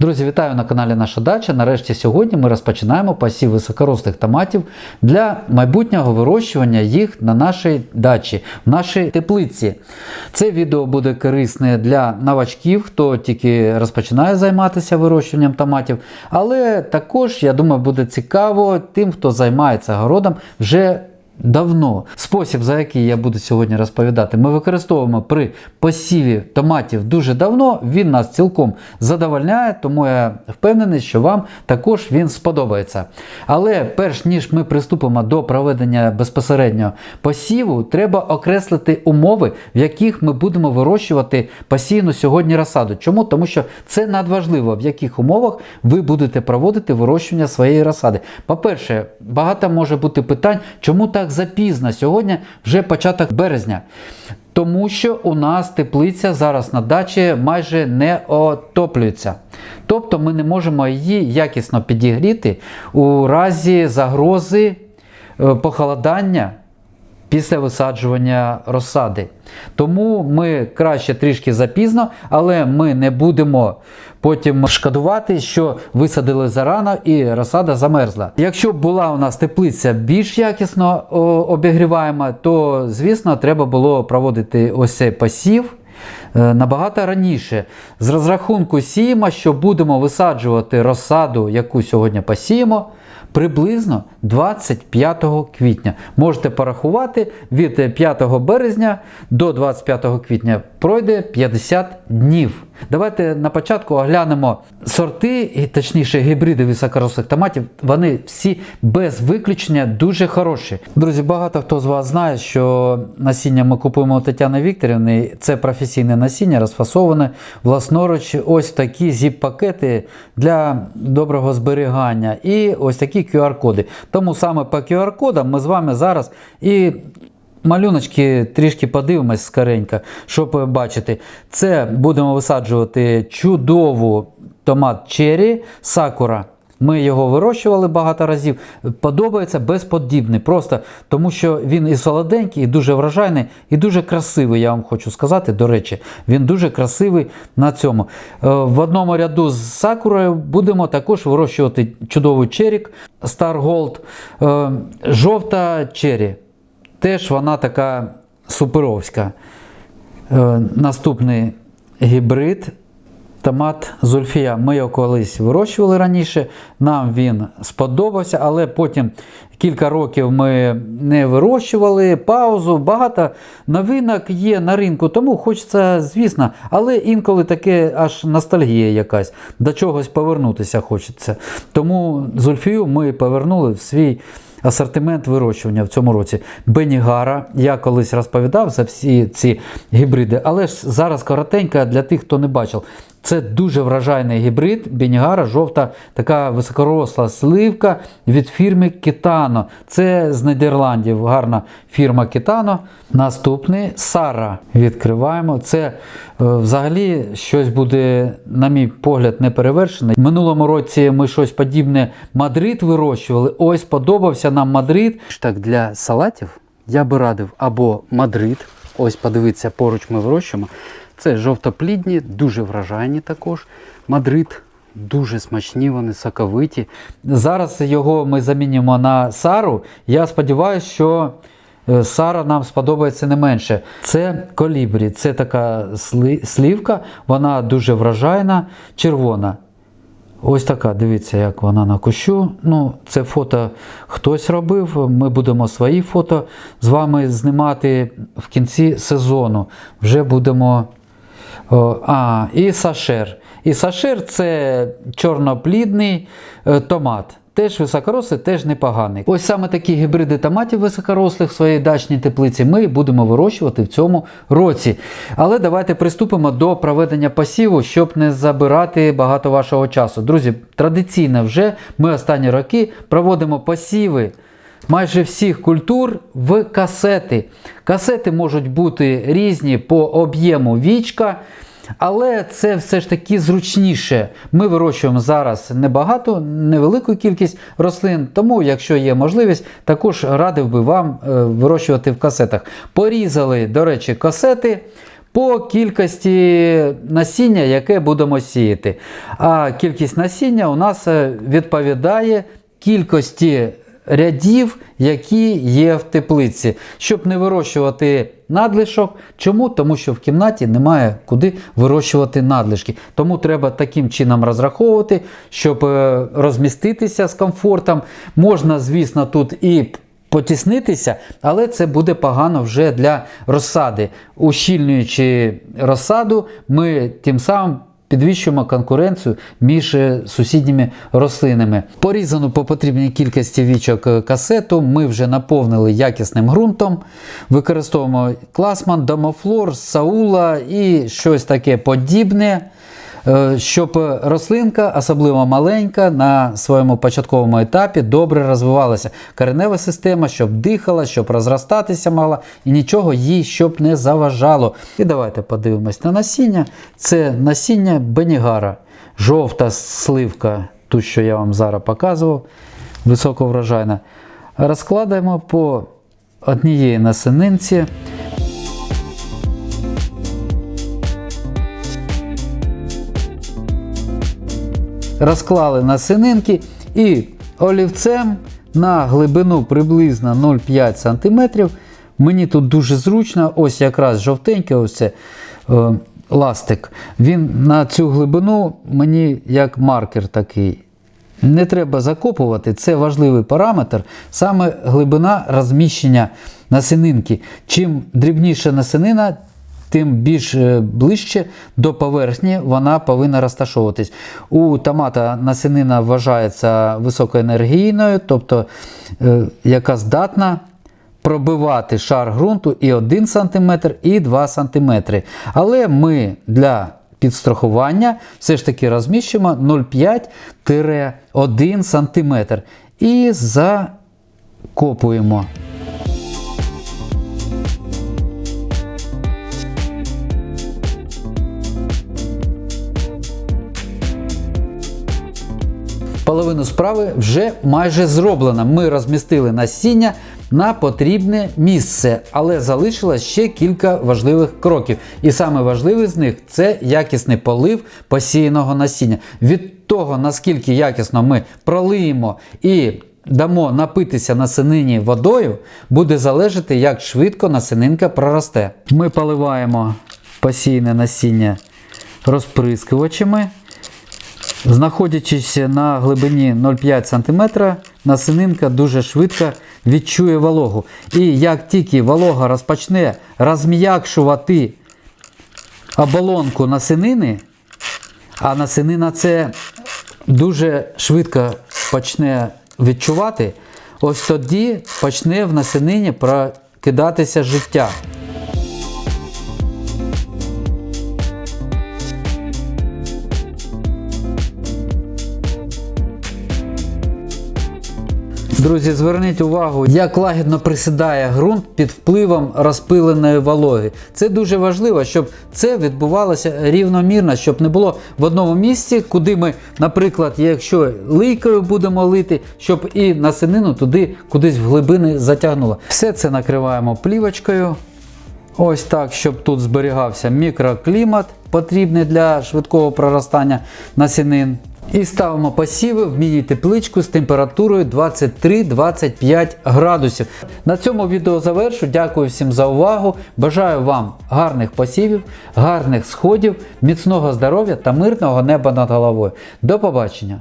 Друзі, вітаю на каналі Наша Дача. Нарешті сьогодні ми розпочинаємо посів високорослих томатів для майбутнього вирощування їх на нашій дачі, в нашій теплиці. Це відео буде корисне для новачків, хто тільки розпочинає займатися вирощуванням томатів. Але також, я думаю, буде цікаво тим, хто займається городом вже давно. Спосіб, за який я буду сьогодні розповідати, ми використовуємо при посіві томатів дуже давно. Він нас цілком задовольняє, тому я впевнений, що вам також він сподобається. Але перш ніж ми приступимо до проведення безпосереднього посіву, треба окреслити умови, в яких ми будемо вирощувати посійну сьогодні розсаду. Чому? Тому що це надважливо, в яких умовах ви будете проводити вирощування своєї розсади. По-перше, багато може бути питань, чому так запізно? Сьогодні вже початок березня. Тому що у нас теплиця зараз на дачі майже не отоплюється. Тобто ми не можемо її якісно підігріти у разі загрози е, похолодання після висаджування розсади. Тому ми краще трішки запізно, але ми не будемо потім шкодувати, що висадили зарано і розсада замерзла. Якщо була у нас теплиця більш якісно обігріваєма, то звісно треба було проводити ось цей посів. е, Набагато раніше з розрахунку сіємо, що будемо висаджувати розсаду, яку сьогодні посіємо, приблизно 25 квітня. Можете порахувати від 5 березня до 25 квітня пройде 50 днів. Давайте на початку оглянемо сорти, точніше гібриди високорослих томатів. Вони всі без виключення дуже хороші. Друзі, багато хто з вас знає, що насіння ми купуємо у Тетяни Вікторівни. Це професійне насіння, розфасоване власноруч. Ось такі зіп-пакети для доброго зберігання. І ось такі QR-коди. Тому саме по QR-кодам ми з вами зараз і Малюночки трішки подивимось скоренько, щоб бачити. Це будемо висаджувати чудову томат черрі сакура. Ми його вирощували багато разів. Подобається безподібний, просто тому що він і солоденький, і дуже вражайний, і дуже красивий. Я вам хочу сказати. До речі, він дуже красивий на цьому. Е, В одному ряду з сакурою будемо також вирощувати чудовий черік Star Gold, е, жовта черрі. Теж вона така суперовська. Е, наступний гібрид томат Зульфія. Ми його колись вирощували раніше, нам він сподобався, але потім кілька років ми не вирощували, паузу, багато новинок є на ринку, тому хочеться, звісно, але інколи таке аж ностальгія якась, до чогось повернутися хочеться. Тому Зульфію ми повернули в свій асортимент вирощування в цьому році. Бенігара, я колись розповідав за всі ці гібриди, але ж зараз коротенько для тих, хто не бачив. Це дуже вражайний гібрид Бенігара, жовта така високоросла сливка від фірми Китано. Це з Нідерландів гарна фірма Китано. Наступний Сара. Відкриваємо. Це е, взагалі щось буде, на мій погляд, неперевершене. В минулому році ми щось подібне Мадрид вирощували. Ось подобався нам Мадрид. Так, для салатів я би радив або Мадрид. Ось подивіться, поруч ми вирощуємо. Це жовтоплідні, дуже вражайні також. Мадрид. Дуже смачні, вони соковиті. Зараз його ми замінимо на Сару. Я сподіваюся, що е, Сара нам сподобається не менше. Це колібрі, це така слівка, вона дуже вражайна, червона. Ось така, дивіться, як вона на кущу. Ну, це фото хтось робив. Ми будемо свої фото з вами знімати в кінці сезону. Вже будемо. А, і сашер. І сашер це чорноплідний е, томат. Теж високорослий, теж непоганий. Ось саме такі гібриди томатів високорослих в своїй дачній теплиці ми будемо вирощувати в цьому році. Але давайте приступимо до проведення посіву, щоб не забирати багато вашого часу. Друзі, традиційно вже ми останні роки проводимо посіви майже всіх культур в касети. Касети можуть бути різні по об'єму вічка. Але це все ж таки зручніше. Ми вирощуємо зараз небагато, невелику кількість рослин, тому, якщо є можливість, також радив би вам е, вирощувати в касетах. Порізали, до речі, касети, по кількості насіння, яке будемо сіяти. А кількість насіння у нас е, відповідає кількості рядів, які є в теплиці, щоб не вирощувати надлишок. Чому? Тому що в кімнаті немає куди вирощувати надлишки. Тому треба таким чином розраховувати, щоб е, розміститися з комфортом. Можна, звісно, тут і потіснитися, але це буде погано вже для розсади. Ущільнюючи розсаду, ми тим самим підвищуємо конкуренцію між е, сусідніми рослинами. Порізану по потрібній кількості вічок е, касету ми вже наповнили якісним ґрунтом. Використовуємо класман, домофлор, саула і щось таке подібне. Е, Щоб рослинка, особливо маленька, на своєму початковому етапі добре розвивалася. Коренева система, щоб дихала, щоб розростатися могла, і нічого їй щоб не заважало. І давайте подивимось на насіння. Це насіння Бенігара, жовта сливка, ту, що я вам зараз показував, високоврожайна. Розкладаємо по однієї насининці. Розклали насининки і олівцем на глибину приблизно 0,5 см. Мені тут дуже зручно, ось якраз жовтенький, ось це е, ластик. Він на цю глибину мені як маркер такий. Не треба закопувати, це важливий параметр, саме глибина розміщення насининки. Чим дрібніша насинина, тим більш е, ближче до поверхні вона повинна розташовуватись. У томата насінина вважається високоенергійною, тобто е, яка здатна пробивати шар ґрунту і 1 см, і 2 см. Але ми для підстрахування все ж таки розміщуємо 0,5-1 см і закопуємо. Половину справи вже майже зроблено. Ми розмістили насіння на потрібне місце, але залишилось ще кілька важливих кроків. І саме важливий з них це якісний полив посіяного насіння. Від того, наскільки якісно ми пролиємо і дамо напитися насенині водою, буде залежати, як швидко насининка проросте. Ми поливаємо посіяне насіння розприскувачами. Знаходячись на глибині 0,5 см, насининка дуже швидко відчує вологу. І як тільки волога розпочне розм'якшувати оболонку насинини, а насинина це дуже швидко почне відчувати, ось тоді почне в насинині прокидатися життя. Друзі, зверніть увагу, як лагідно присідає ґрунт під впливом розпиленої вологи. Це дуже важливо, щоб це відбувалося рівномірно, щоб не було в одному місці, куди ми, наприклад, якщо лийкою будемо лити, щоб і насенину туди кудись в глибини затягнуло. Все це накриваємо плівочкою. Ось так, щоб тут зберігався мікроклімат, потрібний для швидкого проростання насінин. І ставимо посіви в міні-тепличку з температурою 23-25 градусів. На цьому відео завершу. Дякую всім за увагу. Бажаю вам гарних посівів, гарних сходів, міцного здоров'я та мирного неба над головою. До побачення!